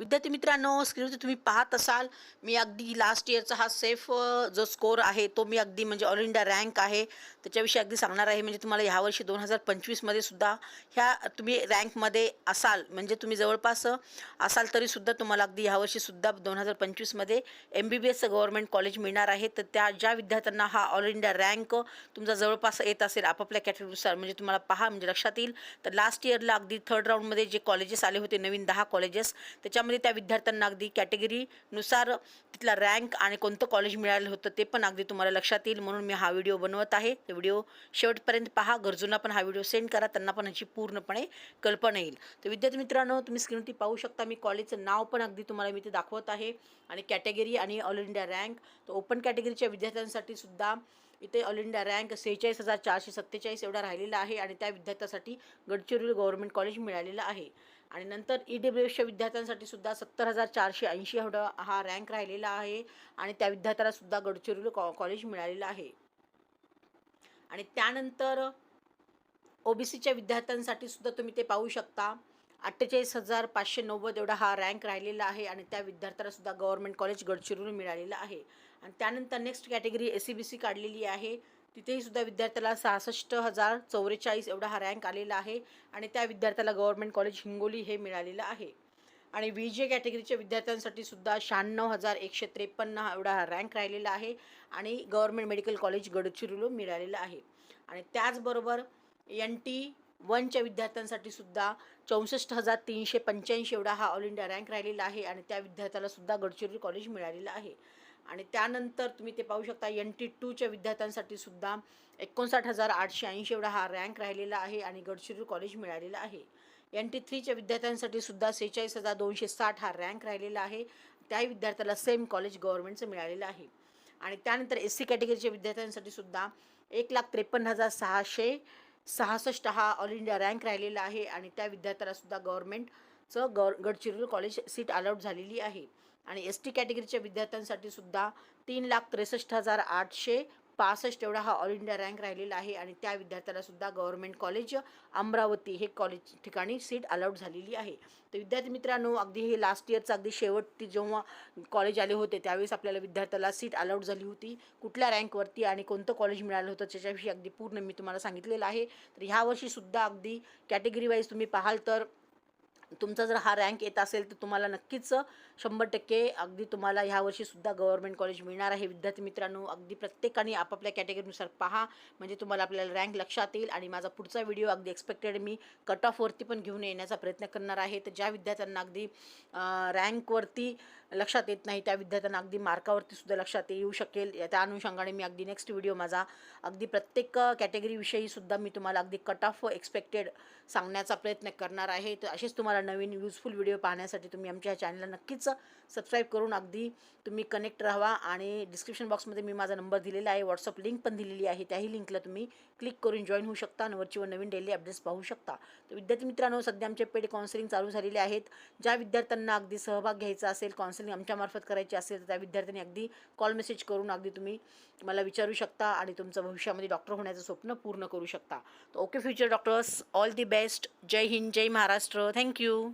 विद्यार्थी मित्रांनो स्क्रीनवरती तुम्ही पाहत असाल मी अगदी लास्ट इयरचा हा सेफ जो स्कोर आहे तो मी अगदी म्हणजे ऑल इंडिया रँक आहे. त्याच्याविषयी अगदी सांगणार आहे म्हणजे तुम्हाला ह्यावर्षी दोन हजार पंचवीसमध्ये सुद्धा ह्या तुम्ही रँकमध्ये असाल म्हणजे तुम्ही जवळपास असाल तरीसुद्धा तुम्हाला अगदी ह्यावर्षीसुद्धा दोन हजार पंचवीसमध्ये एम बी बी एसचं गव्हर्नमेंट कॉलेज मिळणार आहे. तर त्या ज्या विद्यार्थ्यांना हा ऑल इंडिया रँक तुमचा जवळपास येत असेल आपापल्या कॅटेगरीनुसार म्हणजे तुम्हाला पहा म्हणजे लक्षात येईल. तर लास्ट इयरला अगदी थर्ड राऊंडमध्ये जे कॉलेजेस आले होते नवीन दहा कॉलेजेस त्याच्यामध्ये त्या विद्यार्थ्यांना अगदी कॅटेगरीनुसार तिथला रँक आणि कोणतं कॉलेज मिळालं होतं ते पण अगदी तुम्हाला लक्षात येईल. म्हणून मी हा व्हिडिओ बनवत आहे. व्हिडिओ शेवटपर्यंत पहा. गरजूंना पण हा व्हिडिओ सेंड करा. त्यांना पण ह्याची पूर्णपणे कल्पना येईल. तर विद्यार्थी मित्रांनो तुम्ही स्क्रीनवरती पाहू शकता मी कॉलेजचं नाव पण अगदी तुम्हाला मी ते दाखवत आहे. आणि कॅटेगरी आणि ऑल इंडिया रँक तर ओपन कॅटेगरीच्या विद्यार्थ्यांसाठी सुद्धा इथे ऑल इंडिया रँक सेहेचाळीस हजार चारशे सत्तेचाळीस एवढा राहिलेला आहे. आणि त्या विद्यार्थ्यासाठी गडचिरोली गव्हर्नमेंट कॉलेज मिळालेलं आहे. आणि नंतर ई डब्ल्यू विद्यार्थ्यांसाठी सुद्धा सत्तर हजार चारशे ऐंशी एवढा हा रँक राहिलेला आहे. आणि त्या विद्यार्थ्याला सुद्धा गडचिरोली कॉ कॉलेज मिळालेलं आहे. आणि त्यानंतर ओबीसीच्या विद्यार्थ्यांसाठी सुद्धा तुम्ही ते पाहू शकता. अठ्ठेचाळीस हजार पाचशे नव्वद एवढा हा रँक राहिलेला आहे आणि त्या विद्यार्थ्याला सुद्धा कॉलेज गडचिरोली मिळालेलं आहे. आणि त्यानंतर next category S C B C काढलेली आहे. तिथेही सुद्धा विद्यार्थ्याला सहासष्ट हजार चौवेचाळीस एवढा हा रँक आलेला आहे आणि त्या विद्यार्थ्याला गव्हर्नमेंट कॉलेज हिंगोली हे मिळालेलं आहे. आणि व्ही जे कॅटेगरीच्या विद्यार्थ्यांसाठी सुद्धा शहाण्णव हजार एकशे त्रेपन्न हा एवढा हा रँक राहिलेला आहे आणि गव्हर्नमेंट मेडिकल कॉलेज गडचिरोली मिळालेलं आहे. आणि त्याचबरोबर एन टी वनच्या विद्यार्थ्यांसाठी सुद्धा चौसष्ट हजार तीनशे पंच्याऐंशी एवढा हा ऑल इंडिया रँक राहिलेला आहे आणि त्या विद्यार्थ्याला सुद्धा गडचिरोली कॉलेज मिळालेलं आहे. आणि त्यानंतर तुम्ही ते पाहू शकता एन टी टूच्या विद्यार्थ्यांसाठी सुद्धा एकोणसाठ हजार आठशे ऐंशी एवढा हा रँक राहिलेला आहे आणि गडचिरोली कॉलेज मिळालेलं आहे. एन टी थ्रीच्या विद्यार्थ्यांसाठी सुद्धा सेहेचाळीस हजार दोनशे साठ हा रँक राहिलेला आहे. त्याही विद्यार्थ्याला सेम कॉलेज गव्हर्नमेंटचं मिळालेलं आहे. आणि त्यानंतर एस सी कॅटेगरीच्या विद्यार्थ्यांसाठी सुद्धा एक लाख त्रेपन्न हजार सहाशे सहासष्ट हा ऑल इंडिया रँक राहिलेला आहे आणि त्या विद्यार्थ्याला सुद्धा गव्हर्नमेंटचं गव गडचिरोली कॉलेज सीट अलॉट झालेली आहे. आणि एस टी कॅटेगरीच्या विद्यार्थ्यांसाठी सुद्धा तीन लाख त्रेसष्ट हजार आठशे पासष्ट एवढा हा ऑल इंडिया रँक राहिलेला आहे. आणि त्या विद्यार्थ्याला सुद्धा गव्हर्नमेंट कॉलेज अमरावती हे कॉलेज ठिकाणी सीट अलॉट झालेली आहे. तर विद्यार्थी मित्रांनो अगदी हे लास्ट इयरचं अगदी शेवटती जेव्हा कॉलेज आले होते त्यावेळेस आपल्याला विद्यार्थ्याला सीट अलॉट झाली होती. कुठल्या रँकवरती आणि कोणतं कॉलेज मिळालं होतं त्याच्याविषयी अगदी पूर्ण मी तुम्हाला सांगितलेलं आहे. तर ह्यावर्षीसुद्धा अगदी कॅटेगरी वाईज तुम्ही पाहाल तर तुमचा जर हा रँक येत असेल तर तुम्हाला नक्कीच शंभर टक्के अगदी तुम्हाला ह्यावर्षीसुद्धा गव्हर्मेंट गव्हर्नमेंट कॉलेज मिळणार आहे. विद्यार्थी मित्रांनो अगदी प्रत्येकाने आपापल्या कॅटेगरीनुसार पहा. म्हणजे तुम्हाला आपल्याला रँक लक्षात येईल आणि माझा पुढचा व्हिडिओ अगदी एक्सपेक्टेड मी कट ऑफवरती पण घेऊन येण्याचा प्रयत्न करणार आहे. तर ज्या विद्यार्थ्यांना अगदी रँकवरती लक्षात येत नाही. त्या विद्यार्थ्यांना अगदी मार्कावरती सुद्धा लक्षात येऊ शकेल. या- त्या अनुषंगाने मी अगदी नेक्स्ट व्हिडिओ माझा अगदी प्रत्येक कॅटेगरीविषयी सुद्धा मी तुम्हाला अगदी कट ऑफ एक्सपेक्टेड सांगण्याचा प्रयत्न करणार आहे. तर असेच तुम्हाला नवीन युजफुल व्हिडिओ पाहण्यासाठी तुम्ही आमच्या चॅनलला नक्कीच सबस्क्राईब करून अगदी तुम्ही कनेक्ट राहा आणि डिस्क्रिप्शन बॉक्समध्ये मी माझा नंबर दिलेला आहे. व्हॉट्सअप लिंक पण दिलेली आहे. त्याही लिंकला तुम्ही क्लिक करून जॉईन होऊ शकता आणि वरची नवीन डेली अपडेट्स पाहू शकता. तर विद्यार्थी मित्रांनो सध्या आमचे पेड काउन्सिलिंग चालू झालेले आहेत. ज्या विद्यार्थ्यांना अगदी सहभाग घ्यायचा असेल काउन्सिलिंग आमच्यामार्फत करायची असेल तर त्या विद्यार्थ्यांनी अगदी कॉल मेसेज करून अगदी तुम्ही मला विचारू शकता आणि तुमचं भविष्यामध्ये डॉक्टर होण्याचं स्वप्न पूर्ण करू शकता. तर okay future doctors all the best Jai Hind Jai Maharashtra. Thank you